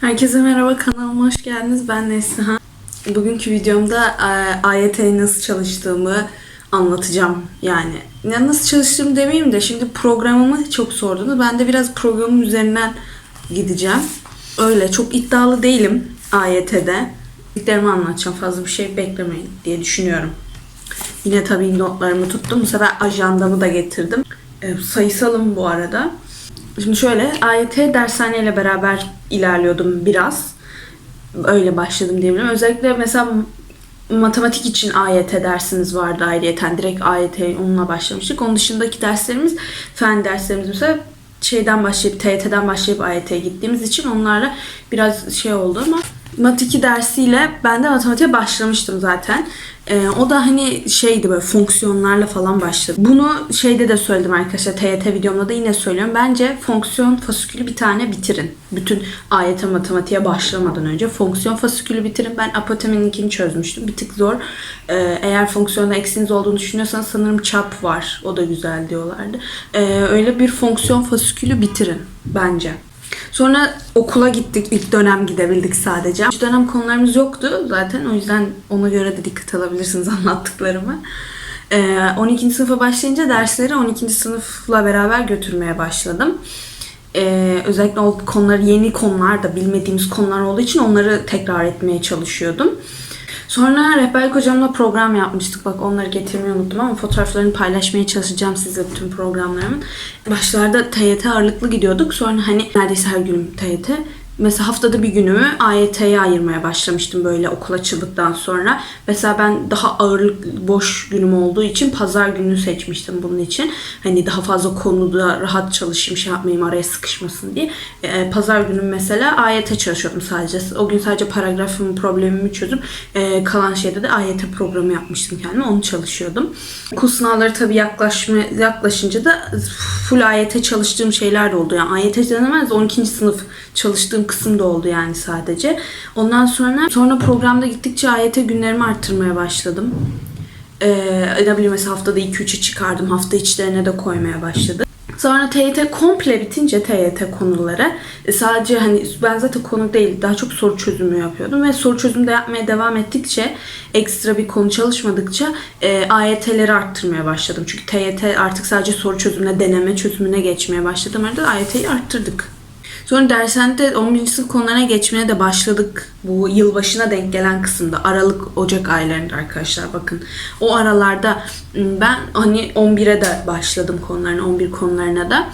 Herkese merhaba kanalıma hoş geldiniz. Ben Neslihan. Bugünkü videomda e, AYT'ye nasıl çalıştığımı anlatacağım. Yani ya nasıl çalıştığımı demeyeyim de şimdi programımı çok sordunuz. Ben de biraz programın üzerinden gideceğim. Öyle çok iddialı değilim AYT'de. Bildiklerimi anlatacağım. Fazla bir şey beklemeyin diye düşünüyorum. Yine tabii notlarımı tuttum. Bu sefer ajandamı da getirdim. E, sayısalım bu arada. Şimdi şöyle AYT dershaneyle beraber ilerliyordum biraz. Öyle başladım diyebilirim. Özellikle mesela matematik için AYT dersimiz vardı ayrıyeten. Direkt AYT onunla başlamıştık. Onun dışındaki derslerimiz fen derslerimiz mesela şeyden başlayıp TYT'den başlayıp AYT'ye gittiğimiz için onlarla biraz şey oldu ama Mat 2 dersiyle ben de matematiğe başlamıştım zaten. Ee, o da hani şeydi böyle fonksiyonlarla falan başladı. Bunu şeyde de söyledim arkadaşlar TYT videomda da yine söylüyorum. Bence fonksiyon fasikülü bir tane bitirin. Bütün AYT matematiğe başlamadan önce fonksiyon fasikülü bitirin. Ben apoteminkini çözmüştüm. Bir tık zor. Ee, eğer fonksiyonda eksiğiniz olduğunu düşünüyorsanız sanırım çap var. O da güzel diyorlardı. Ee, öyle bir fonksiyon fasikülü bitirin bence. Sonra okula gittik. İlk dönem gidebildik sadece. Üç dönem konularımız yoktu zaten. O yüzden ona göre de dikkat alabilirsiniz anlattıklarımı. Ee, 12. sınıfa başlayınca dersleri 12. sınıfla beraber götürmeye başladım. Ee, özellikle o konuları yeni konular da bilmediğimiz konular olduğu için onları tekrar etmeye çalışıyordum. Sonra rehberlik hocamla program yapmıştık. Bak onları getirmeyi unuttum ama fotoğraflarını paylaşmaya çalışacağım size bütün programlarımın. Başlarda TYT ağırlıklı gidiyorduk. Sonra hani neredeyse her gün TYT. Mesela haftada bir günümü AYT'ye ayırmaya başlamıştım böyle okul açıldıktan sonra. Mesela ben daha ağırlık boş günüm olduğu için pazar gününü seçmiştim bunun için. Hani daha fazla konuda rahat çalışayım şey yapmayayım araya sıkışmasın diye. Ee, pazar günü mesela AYT çalışıyordum sadece. O gün sadece paragrafımı problemimi çözüp e, kalan şeyde de AYT programı yapmıştım kendime. Onu çalışıyordum. Okul sınavları tabii yaklaşma, yaklaşınca da full AYT çalıştığım şeyler de oldu. Yani AYT denemez 12. sınıf çalıştığım kısım da oldu yani sadece. Ondan sonra sonra programda gittikçe AYT günlerimi arttırmaya başladım. Ee, ne bileyim mesela haftada 2-3'e çıkardım. Hafta içlerine de koymaya başladım. Sonra TYT komple bitince TYT konuları e, sadece hani ben zaten konu değil daha çok soru çözümü yapıyordum ve soru çözümü de yapmaya devam ettikçe ekstra bir konu çalışmadıkça e, AYT'leri arttırmaya başladım. Çünkü TYT artık sadece soru çözümüne deneme çözümüne geçmeye başladım. Arada AYT'yi arttırdık. Sonra dershanede 11. sınıf konularına geçmeye de başladık. Bu yılbaşına denk gelen kısımda. Aralık, Ocak aylarında arkadaşlar bakın. O aralarda ben hani 11'e de başladım konularına, 11 konularına da.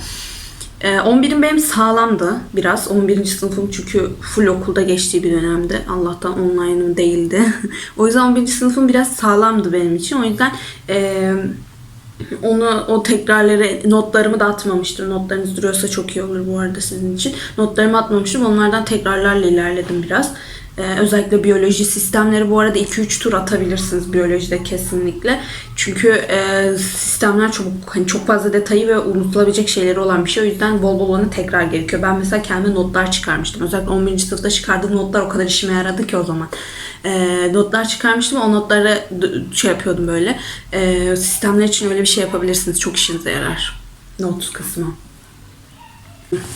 11'im benim sağlamdı biraz. 11. sınıfım çünkü full okulda geçtiği bir dönemde. Allah'tan online'ım değildi. o yüzden 11. sınıfım biraz sağlamdı benim için. O yüzden eee onu o tekrarları notlarımı da atmamıştım. Notlarınız duruyorsa çok iyi olur bu arada sizin için. Notlarımı atmamıştım. Onlardan tekrarlarla ilerledim biraz. Ee, özellikle biyoloji sistemleri bu arada 2-3 tur atabilirsiniz biyolojide kesinlikle. Çünkü e, sistemler çok hani çok fazla detayı ve unutulabilecek şeyleri olan bir şey. O yüzden bol bol onu tekrar gerekiyor. Ben mesela kendime notlar çıkarmıştım. Özellikle 11. sınıfta çıkardığım notlar o kadar işime yaradı ki o zaman. E, notlar çıkarmıştım. O notları şey yapıyordum böyle. E, sistemler için öyle bir şey yapabilirsiniz. Çok işinize yarar. Not kısmı.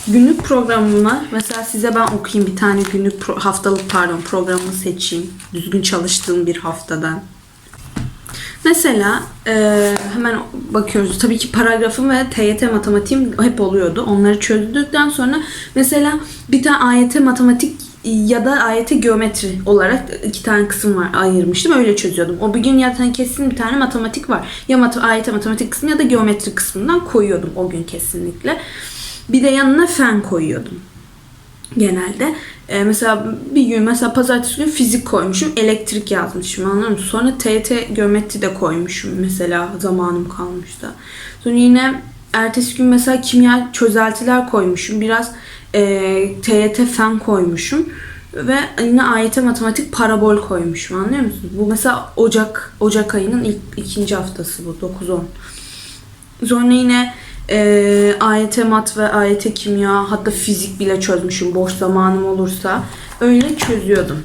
Günlük programıma mesela size ben okuyayım bir tane günlük pro- haftalık pardon programımı seçeyim. Düzgün çalıştığım bir haftadan. Mesela e, hemen bakıyoruz. Tabii ki paragrafım ve TYT matematiğim hep oluyordu. Onları çözdükten sonra mesela bir tane AYT matematik ya da AYT geometri olarak iki tane kısım var ayırmıştım. Öyle çözüyordum. O bir gün zaten kesin bir tane matematik var. Ya mat AYT matematik kısmı ya da geometri kısmından koyuyordum o gün kesinlikle. Bir de yanına fen koyuyordum genelde. Ee, mesela bir gün mesela pazartesi günü fizik koymuşum. Elektrik yazmışım anladın mı? Sonra TYT geometri de koymuşum mesela zamanım kalmış da. Sonra yine ertesi gün mesela kimya çözeltiler koymuşum. Biraz e, TYT fen koymuşum. Ve yine AYT matematik parabol koymuşum anlıyor musunuz? Bu mesela Ocak Ocak ayının ilk ikinci haftası bu 9-10. Sonra yine e, AYT mat ve AYT kimya hatta fizik bile çözmüşüm boş zamanım olursa. Öyle çözüyordum.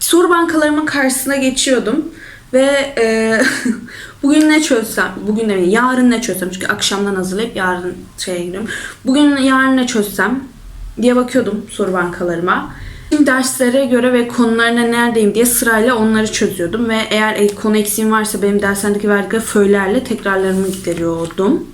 Soru bankalarımın karşısına geçiyordum. Ve e, bugün ne çözsem, bugün demeyeyim, yarın ne çözsem çünkü akşamdan hazırlayıp yarın şeye gidiyorum. Bugün yarın ne çözsem diye bakıyordum soru bankalarıma. Şimdi derslere göre ve konularına neredeyim diye sırayla onları çözüyordum ve eğer e, konu eksiğim varsa benim derslerindeki verdikleri föylerle tekrarlarımı gideriyordum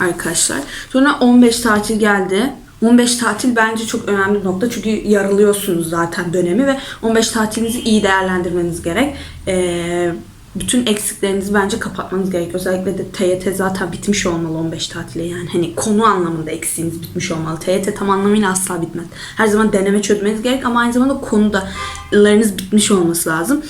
arkadaşlar. Sonra 15 tatil geldi. 15 tatil bence çok önemli bir nokta çünkü yarılıyorsunuz zaten dönemi ve 15 tatilinizi iyi değerlendirmeniz gerek. Ee, bütün eksiklerinizi bence kapatmanız gerek. Özellikle de TYT zaten bitmiş olmalı 15 tatile yani. Hani konu anlamında eksiğiniz bitmiş olmalı. TYT tam anlamıyla asla bitmez. Her zaman deneme çözmeniz gerek ama aynı zamanda konudalarınız bitmiş olması lazım.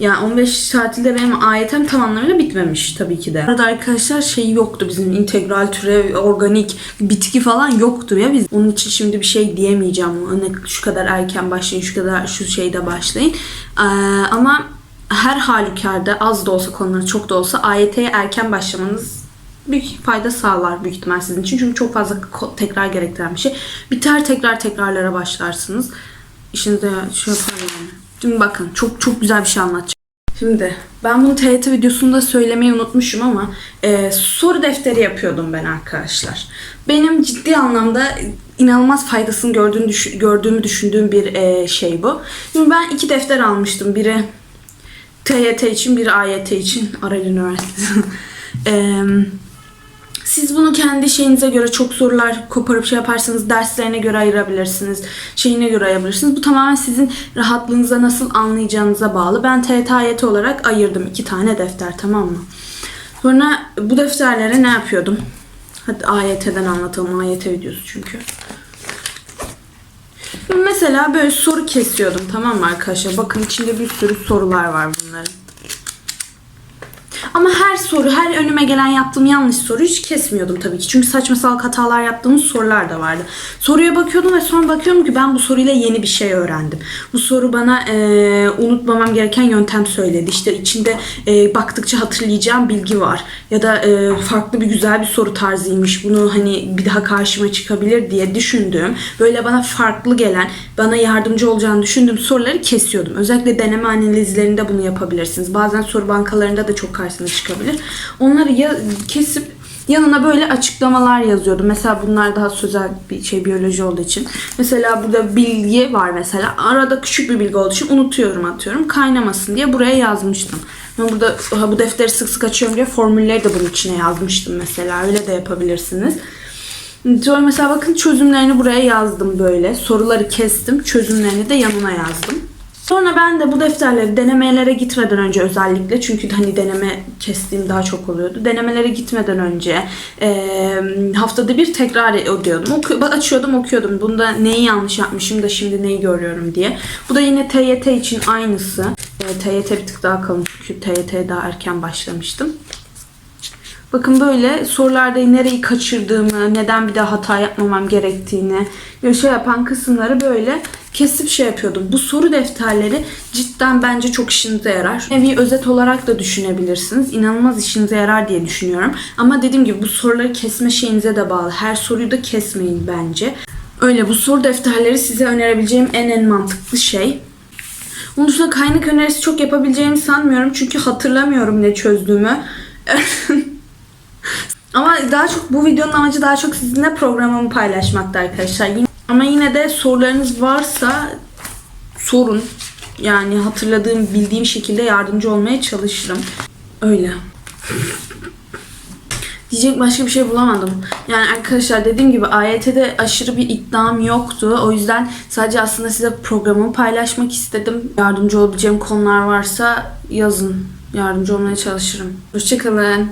Yani 15 tatilde benim ayetem tam anlamıyla bitmemiş tabii ki de. Arada arkadaşlar şey yoktu bizim integral türev, organik, bitki falan yoktu ya biz. Onun için şimdi bir şey diyemeyeceğim. Hani şu kadar erken başlayın, şu kadar şu şeyde başlayın. Ee, ama her halükarda az da olsa konuları çok da olsa AYT'ye erken başlamanız büyük fayda sağlar büyük ihtimal sizin için. Çünkü çok fazla tekrar gerektiren bir şey. Biter tekrar tekrarlara başlarsınız. İşinize şey yapar yani. Şimdi bakın çok çok güzel bir şey anlatacağım. Şimdi ben bunu TYT videosunda söylemeyi unutmuşum ama e, soru defteri yapıyordum ben arkadaşlar. Benim ciddi anlamda inanılmaz faydasını gördüğünü, düş- gördüğümü düşündüğüm bir e, şey bu. Şimdi ben iki defter almıştım. Biri TYT için, biri AYT için. Aral Üniversitesi. Eee siz bunu kendi şeyinize göre çok sorular koparıp şey yaparsanız derslerine göre ayırabilirsiniz. Şeyine göre ayırabilirsiniz. Bu tamamen sizin rahatlığınıza nasıl anlayacağınıza bağlı. Ben TYT AYT olarak ayırdım iki tane defter tamam mı? Sonra bu defterlere ne yapıyordum? Hadi AYT'den anlatalım. AYT videosu çünkü. Mesela böyle soru kesiyordum tamam mı arkadaşlar? Bakın içinde bir sürü sorular var bunların. Ama her soru, her önüme gelen yaptığım yanlış soru hiç kesmiyordum tabii ki. Çünkü saçma salak hatalar yaptığımız sorular da vardı. Soruya bakıyordum ve sonra bakıyorum ki ben bu soruyla yeni bir şey öğrendim. Bu soru bana eee, unutmamam gereken yöntem söyledi. İşte içinde eee, baktıkça hatırlayacağım bilgi var. Ya da eee, farklı bir güzel bir soru tarzıymış. Bunu hani bir daha karşıma çıkabilir diye düşündüğüm, böyle bana farklı gelen, bana yardımcı olacağını düşündüğüm soruları kesiyordum. Özellikle deneme analizlerinde bunu yapabilirsiniz. Bazen soru bankalarında da çok karşınıza çıkabilir. Onları ya kesip yanına böyle açıklamalar yazıyordum. Mesela bunlar daha sözel bir şey biyoloji olduğu için. Mesela burada bilgi var mesela. Arada küçük bir bilgi olduğu için unutuyorum atıyorum. Kaynamasın diye buraya yazmıştım. Ben burada bu defteri sık sık açıyorum diye formülleri de bunun içine yazmıştım mesela. Öyle de yapabilirsiniz. Sonra mesela bakın çözümlerini buraya yazdım böyle. Soruları kestim. Çözümlerini de yanına yazdım. Sonra ben de bu defterleri denemelere gitmeden önce özellikle çünkü hani deneme kestiğim daha çok oluyordu. Denemelere gitmeden önce eee, haftada bir tekrar ediyordum. Oku- açıyordum okuyordum. Bunda neyi yanlış yapmışım da şimdi neyi görüyorum diye. Bu da yine TYT için aynısı. Eee, TYT bir tık daha kalın çünkü TYT'ye daha erken başlamıştım. Bakın böyle sorularda nereyi kaçırdığımı, neden bir daha hata yapmamam gerektiğini şey yapan kısımları böyle kesip şey yapıyordum. Bu soru defterleri cidden bence çok işinize yarar. Nevi özet olarak da düşünebilirsiniz. İnanılmaz işinize yarar diye düşünüyorum. Ama dediğim gibi bu soruları kesme şeyinize de bağlı. Her soruyu da kesmeyin bence. Öyle bu soru defterleri size önerebileceğim en en mantıklı şey. Onun dışında kaynak önerisi çok yapabileceğimi sanmıyorum. Çünkü hatırlamıyorum ne çözdüğümü. Ama daha çok bu videonun amacı daha çok sizinle programımı paylaşmakta arkadaşlar. Ama yine de sorularınız varsa sorun. Yani hatırladığım, bildiğim şekilde yardımcı olmaya çalışırım. Öyle. Diyecek başka bir şey bulamadım. Yani arkadaşlar dediğim gibi AYT'de aşırı bir iddiam yoktu. O yüzden sadece aslında size programımı paylaşmak istedim. Yardımcı olabileceğim konular varsa yazın. Yardımcı olmaya çalışırım. Hoşçakalın.